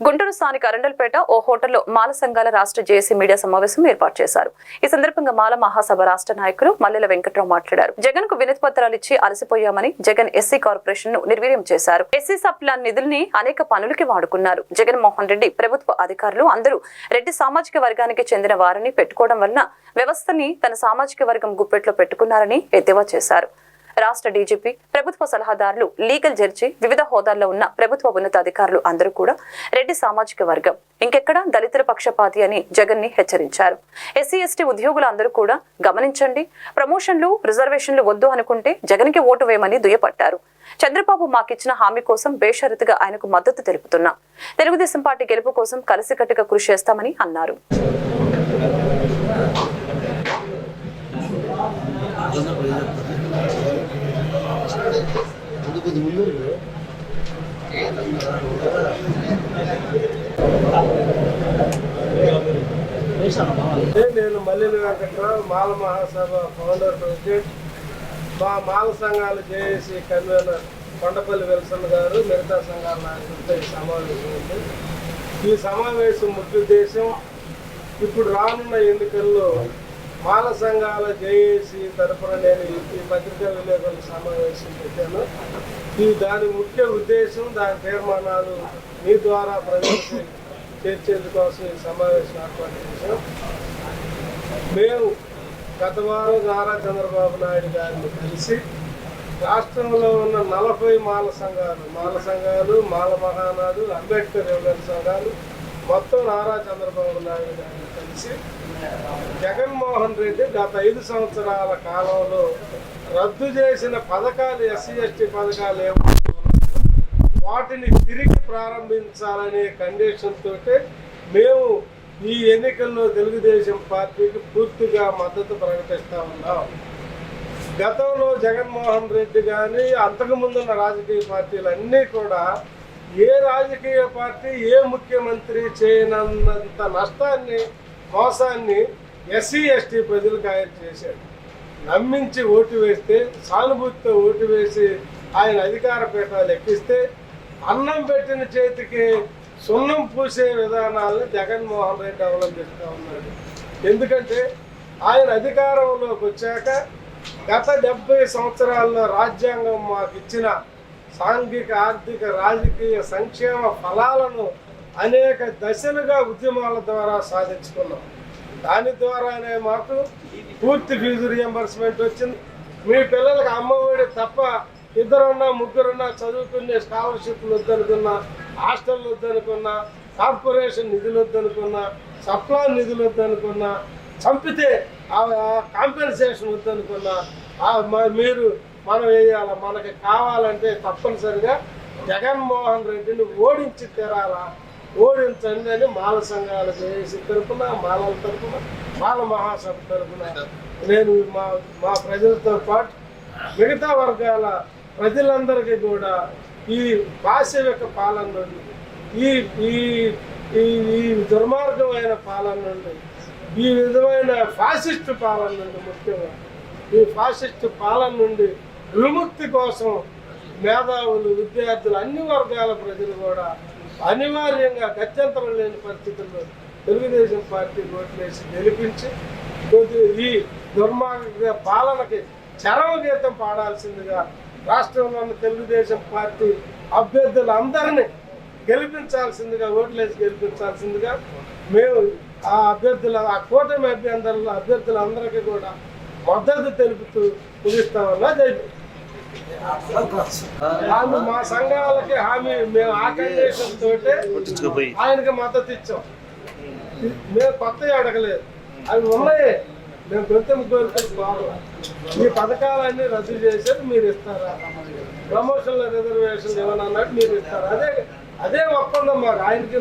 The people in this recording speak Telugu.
గుంటూరు స్థానిక అరండల్పేట ఓ హోటల్లో మాల సంఘాల రాష్ట్ర జేఏసీ మీడియా సమావేశం ఏర్పాటు చేశారు. ఈ సందర్భంగా మాల మహాసభ రాష్ట్ర నాయకులు మల్లెల వెంకట్రావు మాట్లాడారు. జగన్కు వినతి పత్రాలు ఇచ్చి అలసిపోయామని జగన్ ఎస్సీ కార్పొరేషన్ను నిర్వీర్యం చేశారు. ఎస్సీ సబ్ నిధుల్ని అనేక పనులకి వాడుకున్నారు. జగన్మోహన్ రెడ్డి ప్రభుత్వ అధికారులు అందరూ రెడ్డి సామాజిక వర్గానికి చెందిన వారిని పెట్టుకోవడం వలన వ్యవస్థని తన సామాజిక వర్గం గుప్పెట్లో పెట్టుకున్నారని ఎద్దేవా చేశారు. రాష్ట్ర డీజీపీ ప్రభుత్వ సలహాదారులు లీగల్ జడ్జి వివిధ హోదాల్లో ఉన్న ప్రభుత్వ ఉన్నతాధికారులు అందరూ కూడా రెడ్డి సామాజిక వర్గం. ఇంకెక్కడ దళితుల పక్షపాతి అని జగన్ని హెచ్చరించారు. ఎస్సీ ఎస్టీ ఉద్యోగులు అందరూ కూడా గమనించండి. ప్రమోషన్లు రిజర్వేషన్లు వద్దు అనుకుంటే జగన్కి ఓటు వేయమని దుయ్యపట్టారు. చంద్రబాబు మాకిచ్చిన హామీ కోసం బేషరతుగా ఆయనకు మద్దతు తెలుపుతున్నా. తెలుగుదేశం పార్టీ గెలుపు కోసం కలిసికట్టుగా కృషి చేస్తామని అన్నారు. ముందు నేను మల్లెల వెంకట్రావు మాల మహాసభ ఫౌండర్ ప్రెసిడెంట్ మా మాల సంఘాలు జేఏసీ కన్వీనర్ కొండపల్లి విల్సన్ గారు మిగతా సంఘాల నాయకులతో ఈ సమావేశం ఉంది. ఈ సమావేశం ముఖ్య ఉద్దేశం ఇప్పుడు రానున్న ఎన్నికల్లో మాల సంఘాల జేఏసీ తరఫున నేను ఈ- పత్రికా విలేకరుల సమావేశం పెట్టాను. ఈ దాని ముఖ్య ఉద్దేశం దాని తీర్మానాలు మీ ద్వారా ప్రజలకు చేర్చేందుకోసం ఈ సమావేశం ఏర్పాటు చేశాం. మేము గత వారం నారా చంద్రబాబు నాయుడు గారిని కలిసి రాష్ట్రంలో ఉన్న నలభై మాల సంఘాలు మాల సంఘాలు మాల మహానాడు అంబేద్కర్ యువజన సంఘాలు మొత్తం నారా చంద్రబాబు నాయుడు గారిని కలిసి జగన్మోహన్ రెడ్డి గత ఐదు సంవత్సరాల కాలంలో రద్దు చేసిన పథకాలు ఎస్సీ ఎస్టీ పథకాలు ఏవైతే వాటిని తిరిగి ప్రారంభించాలనే కండిషన్ తోటే మేము ఈ ఎన్నికల్లో తెలుగుదేశం పార్టీకి పూర్తిగా మద్దతు ప్రకటిస్తా ఉన్నాం. గతంలో జగన్మోహన్ రెడ్డి కానీ అంతకుముందున్న రాజకీయ పార్టీలు అన్నీ కూడా ఏ రాజకీయ పార్టీ ఏ ముఖ్యమంత్రి చేయనంత నష్టాన్ని మోసాన్ని ఎస్సీ ఎస్టీ ప్రజలకు ఆయన చేశాడు నమ్మించి ఓటు వేస్తే సానుభూతితో ఓటు వేసి ఆయన అధికార పీఠాలు ఎక్కిస్తే అన్నం పెట్టిన చేతికి సున్నం పూసే విధానాలను జగన్మోహన్ రెడ్డి అవలంబిస్తూ ఉన్నాడు. ఎందుకంటే ఆయన అధికారంలోకి వచ్చాక గత డెబ్బై సంవత్సరాల్లో రాజ్యాంగం మాకు ఇచ్చిన సాంఘిక ఆర్థిక రాజకీయ సంక్షేమ ఫలాలను అనేక దశలుగా ఉద్యమాల ద్వారా సాధించుకున్నాం. దాని ద్వారానే మాకు పూర్తి ఫీజు రియంబర్స్మెంట్ వచ్చింది. మీ పిల్లలకు అమ్మఒడి తప్ప ఇద్దరున్నా ముగ్గురున్నా చదువుకునే స్కాలర్షిప్లు వద్దనుకున్నా హాస్టల్ వద్దనుకున్నా కార్పొరేషన్ నిధులు వద్దనుకున్నా సప్లాన్ నిధులు వద్దనుకున్నా చంపితే ఆ కాంపెన్సేషన్ వద్దనుకున్నా మీరు మనం వేయాల మనకి కావాలంటే తప్పనిసరిగా జగన్మోహన్ రెడ్డిని ఓడించి తెరాలా. ఓడించండి అని మాల సంఘాల చేసి తరపున మాలల తరపున మాల మహాసభ తరపున. నేను మా మా ప్రజలతో పాటు మిగతా వర్గాల ప్రజలందరికీ కూడా ఈ పాశవిక పాలన నుండి ఈ ఈ ఈ ఈ దుర్మార్గమైన పాలన నుండి ఈ విధమైన ఫాసిస్ట్ పాలన నుండి ముఖ్యంగా ఈ ఫాసిస్ట్ పాలన నుండి విముక్తి కోసం మేధావులు విద్యార్థులు అన్ని వర్గాల ప్రజలు కూడా అనివార్యంగా గత్యంతరం లేని పరిస్థితుల్లో తెలుగుదేశం పార్టీ ఓట్లేసి గెలిపించి ఈ దుర్మార్గ పాలనకి చరమ గీతం పాడాల్సిందిగా రాష్ట్రంలో ఉన్న తెలుగుదేశం పార్టీ అభ్యర్థులందరినీ గెలిపించాల్సిందిగా ఓట్లేసి గెలిపించాల్సిందిగా మేము ఆ అభ్యర్థుల ఆ కూటమి అభ్యర్థుల అభ్యర్థులందరికీ కూడా మద్దతు తెలుపుతూ ముగిస్తామన్నా జరిగింది హామీ మా సంఘాలకి హామీ మేము ఆ కండిషన్ తోటే ఆయనకి మద్దతు ఇచ్చాం. మేము కొత్త అడగలేదు. అవి ఉన్నాయి. మేము కృత్యం కోరుకుంటున్నాము ఈ పథకాలన్నీ రద్దు చేసేది మీరు ఇస్తారా? ప్రమోషన్ల రిజర్వేషన్ ఏమన్నా అన్నట్టు మీరు ఇస్తారా? అదే అదే ఒప్పందం మాకు. ఆయనకి